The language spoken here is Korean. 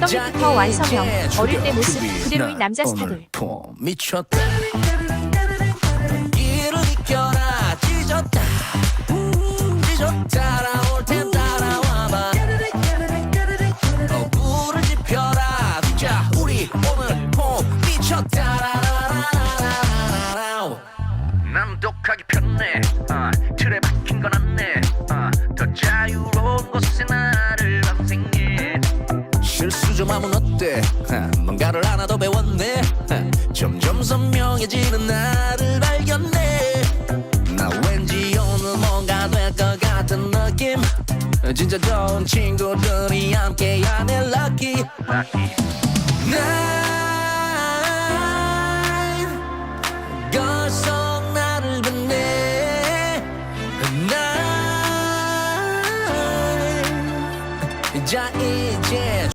구덩이부터 완성형 어릴 때 모습 그대로인 남자 스타들. 폼 미쳤다. 이를 이겨라 찢었다. 찢었다 나올 땐 따라와봐. 어, 불을 지펴라. 자 우리 오늘 폼 미쳤다. 라라라라라라라. 난 독하기 편해 아, 틀에 박힌 건 안내 아, 더 자유로운 곳에 나를 마음은 어때? 뭔가를 하나 더 배웠네. 점점 선명해지는 나를 발견해. 나 왠지 오늘 뭔가 될 것 같은 느낌. 진짜 좋은 친구들이 함께하는 lucky. 날 걸속 나를 빛내. 날 자 이제